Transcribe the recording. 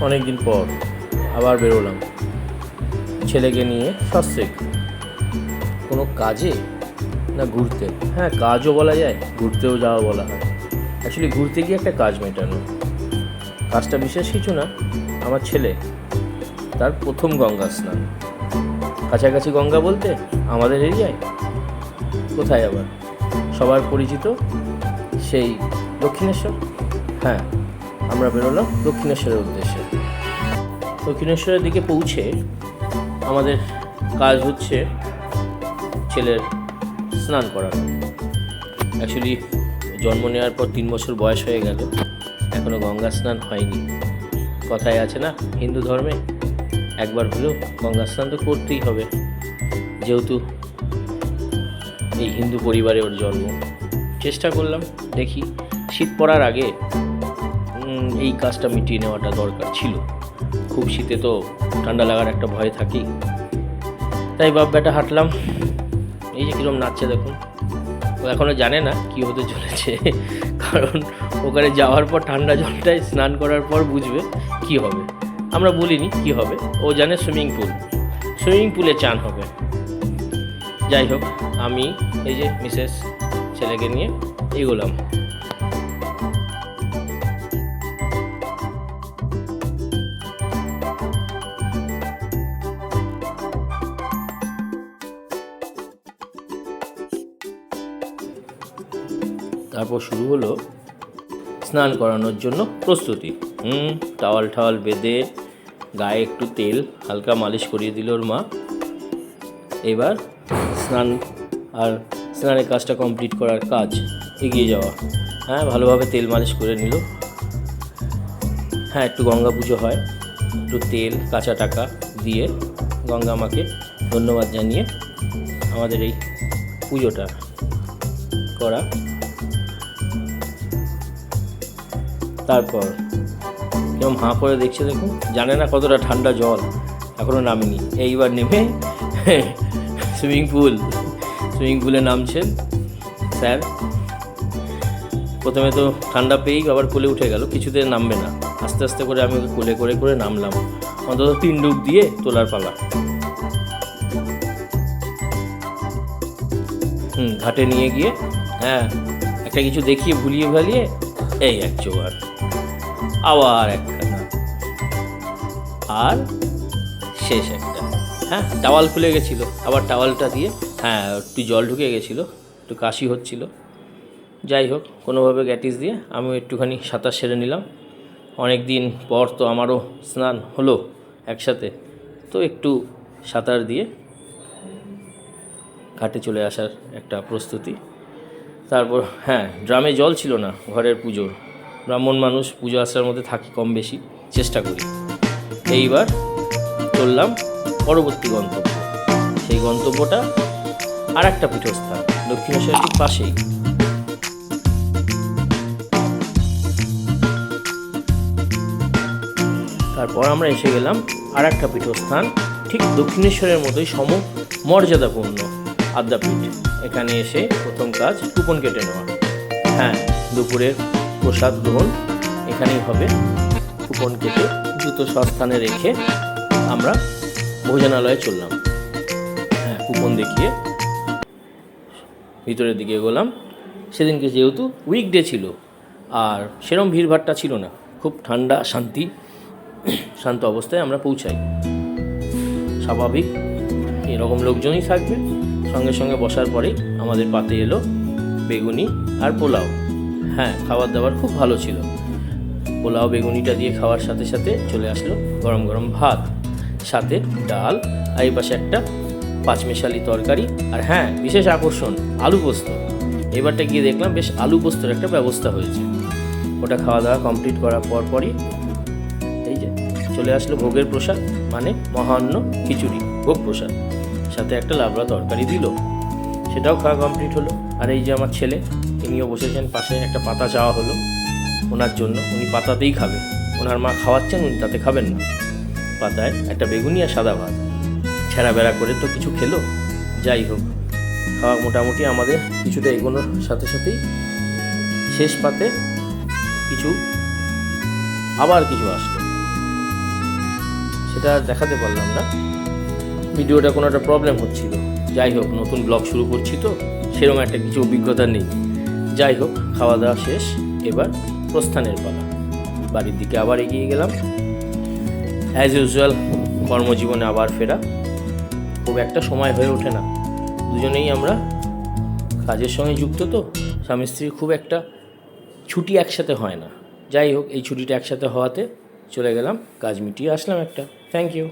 অনেক দিন পর আবার বেরোলাম। ছেলেকে নিয়ে সস্ত্রেক কোনো কাজে না ঘুরতে? হ্যাঁ কাজও বলা যায়, ঘুরতেও যাওয়া বলা হয়। অ্যাকচুয়ালি ঘুরতে গিয়ে একটা কাজ মেটানো। কাজটা বিশেষ কিছু না, আমার ছেলে, তার প্রথম গঙ্গা স্নান। কাছাকাছি গঙ্গা বলতে আমাদের এরিয়ায়? কোথায় আবার? সবার পরিচিত? সেই দক্ষিণেশ্বর? হ্যাঁ আমরা বেরোলাম দক্ষিণেশ্বরের উদ্দেশ্যে। দক্ষিণেশ্বরের দিকে পৌঁছে আমাদের কাজ হচ্ছে ছেলের স্নান করানো অ্যাকচুয়ালি জন্ম নেওয়ার পর তিন বছর বয়স হয়ে গেল। এখনও গঙ্গা স্নান হয়নি। কথায় আছে না, হিন্দু ধর্মে একবার হলেও গঙ্গা স্নান তো করতেই হবে। যেহেতু এই হিন্দু পরিবারে ওর জন্ম। চেষ্টা করলাম, দেখি শীত পড়ার আগে এই কাজটা মিটিয়ে নেওয়াটা দরকার ছিল। খুব শীতে তো ঠান্ডা লাগার একটা ভয় থাকেই তাই বাপ বেটা হাঁটলাম। এই যে কীরকম নাচছে দেখুন। ও এখনও জানে না কী হতে চলেছে। কারণ ওখানে যাওয়ার পর ঠান্ডা জলটায় স্নান করার পর বুঝবে কি হবে। আমরা বলিনি কি হবে। ও জানে সুইমিং পুল। সুইমিং পুলে চান হবে। যাই হোক, আমি এই যে মিসেস ছেলেকে নিয়ে এগোলাম। তারপর শুরু হলো স্নান করানোর জন্য প্রস্তুতি। হুম টাওয়াল টাওয়াল বেঁধে গায়ে একটু তেল হালকা মালিশ করিয়ে দিল ওর মা। এবার স্নান আর স্নানের কাজটা কমপ্লিট করার কাজ এগিয়ে যাওয়া। হ্যাঁ ভালোভাবে তেল মালিশ করে নিল। হ্যাঁ একটু গঙ্গা পুজো হয়। একটু তেল, কাঁচা টাকা দিয়ে গঙ্গা মাকে ধন্যবাদ জানিয়ে আমাদের এই পুজোটা করা তারপর কেমন হাঁ করে দেখছে দেখুন। জানে না কতটা ঠান্ডা জল। এখনও নামেনি। এইবার নেমে সুইমিং পুল, সুইমিং পুলে নামছেন স্যার। প্রথমে তো ঠান্ডা পেয়েই আবার কোলে উঠে গেল, কিছুতে নামবে না। আস্তে আস্তে করে আমি ওকে কোলে করে করে নামলাম। অন্তত তিন ডুব দিয়ে তোলার পালা। হুম, ঘাটে নিয়ে গিয়ে হ্যাঁ একটা কিছু দেখিয়ে, ভুলিয়ে ভালিয়ে, এই এক জোয়ার। আবার একখানা আর শেষ একটা। হ্যাঁ টাওয়াল খুলে গেছিল। আবার টাওয়ালটা দিয়ে হ্যাঁ একটু জল ঢুকে গেছিল, একটু কাশি হচ্ছিল। যাই হোক, কোনোভাবে গ্যাটিস দিয়ে আমিও একটুখানি সাঁতার সেরে নিলাম। অনেক দিন পর তো আমারও স্নান হলো একসাথে। তো একটু সাঁতার দিয়ে ঘাটে চলে আসার একটা প্রস্তুতি। তারপর হ্যাঁ ড্রামে জল ছিল না, ঘরের পুজোর। ব্রাহ্মণ মানুষ পুজো আসার মধ্যে থাকি কম বেশি, চেষ্টা করি। এইবার চললাম পরবর্তী গন্তব্য। সেই গন্তব্যটা আর একটা পীঠস্থান, দক্ষিণেশ্বরের ঠিক পাশেই। তারপর আমরা এসে গেলাম আর একটা পীঠস্থান, ঠিক দক্ষিণেশ্বরের মতোই সম মর্যাদাপূর্ণ আদ্যাপীঠ। এখানে এসে প্রথম কাজ কুপন কেটে নেওয়া। হ্যাঁ দুপুরের প্রসাদ গ্রহণ এখানেই হবে। কুপন কেটে জুতো সস্থানে রেখে আমরা ভোজনালয়ে চললাম। হ্যাঁ কুপন দেখিয়ে ভিতরের দিকে এগোলাম। সেদিনকে যেহেতু উইকডে ছিল, আর সেরম ভিড়ভাট্টা ছিল না, খুব ঠান্ডা, শান্তি, শান্ত অবস্থায় আমরা পৌঁছাই। স্বাভাবিক, এরকম লোকজনই থাকবে। সঙ্গে সঙ্গে বসার পরেই আমাদের পাতে এলো বেগুনি আর পোলাও। হ্যাঁ খাবার দাবার খুব ভালো ছিল। পোলাও, বেগুনিটা দিয়ে খাওয়ার সাথে সাথে চলে আসলো গরম গরম ভাত, সাথে ডাল, আর এই পাশে একটা পাঁচমেশালি তরকারি, আর হ্যাঁ বিশেষ আকর্ষণ, আলু পোস্ত। এবারটা গিয়ে দেখলাম বেশ আলু পোস্তর একটা ব্যবস্থা হয়েছে। ওটা খাওয়া দাওয়া কমপ্লিট করার পর পরই এই যে চলে আসলো ভোগের প্রসাদ মানে মহান্ন খিচুড়ি, ভোগ প্রসাদ। সাথে একটা লাবড়া তরকারি দিল, সেটাও খাওয়া কমপ্লিট হলো। আর এই যে আমার ছেলে তিনিও বসেছেন পাশে একটা পাতা চাওয়া হলো ওনার জন্য। উনি পাতাতেই খাবে ওনার মা খাওয়াচ্ছেন, উনি তাতে খাবেন না। পাতায় একটা বেগুনি আর সাদা ভাত। ছেঁড়া বেড়া করে তো কিছু খেলো? যাই হোক, খাওয়া মোটামুটি আমাদের কিছুটা এগোনোর সাথে সাথেই শেষ পাতে কিছু, আবার কিছু আসলো। সেটা দেখাতে পারলাম না। ভিডিওটা কোনো একটা প্রবলেম হচ্ছিল। যাই হোক, নতুন ব্লগ শুরু করছি তো। সেরকম একটা কিছু অভিজ্ঞতা নেই। যাই হোক খাওয়া দাওয়া শেষ। এবার প্রস্থানের পালা। বাড়ির দিকে আবার এগিয়ে গেলাম। অ্যাজ ইউজুয়াল কর্মজীবনে আবার ফেরা। খুব একটা সময় হয়ে ওঠে না। দুজনেই আমরা কাজের সঙ্গে যুক্ত তো। স্বামী স্ত্রীর খুব একটা ছুটি একসাথে হয় না। যাই হোক, এই ছুটিটা একসাথে হওয়াতে চলে গেলাম, কাজ মিটিয়ে আসলাম একটা। Thank you